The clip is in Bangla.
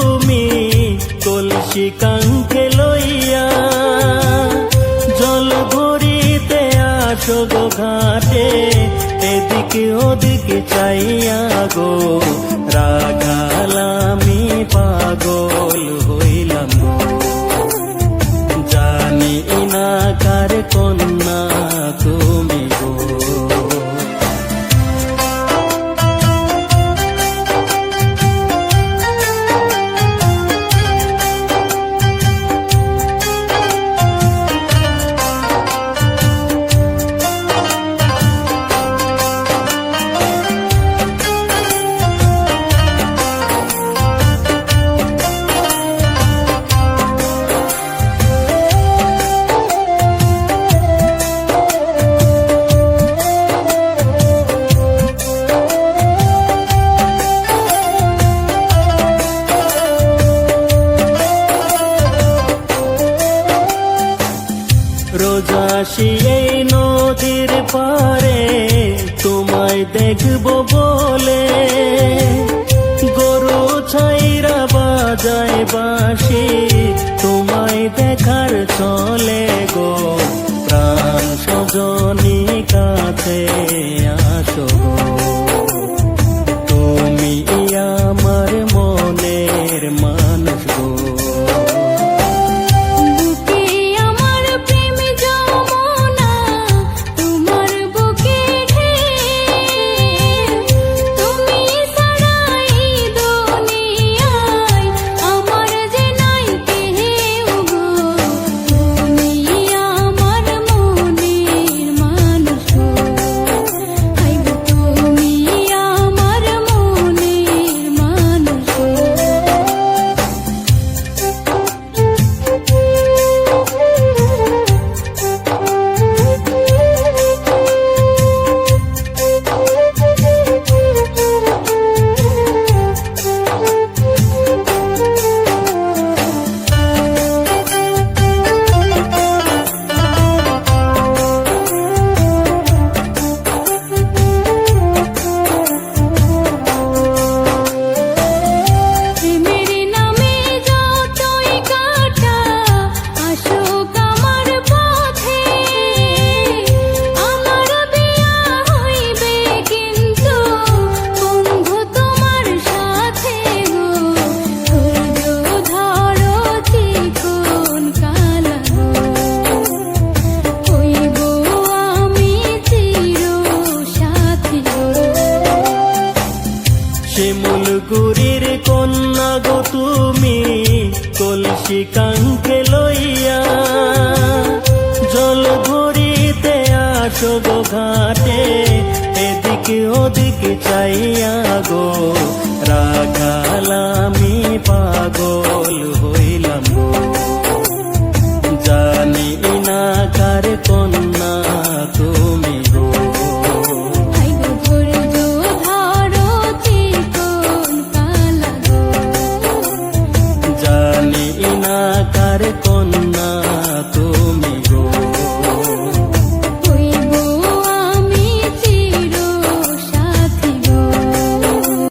তুমি কলসি কাঙ্কে লইয়া জল ভরিতে আসো গো ঘাটে, এদিকে ওদিকে চাইয়া গো রাখালামি পাগল। রোজাসি এই নদীর পারে, তোমায় দেখব বলে। গরু ছাইরা বাজায় বাসি তোমায় দেখার চলে গো। প্রাণ সজনী কাছে। শিমুল গুরির কন্যা গো তুমি, কলসি কাঙ্কে লইয়া জল ভরিতে আসো গো ঘাটে, এদিকে ওদিকে চাইয়া গো। রাখালামি পাগল হইলাম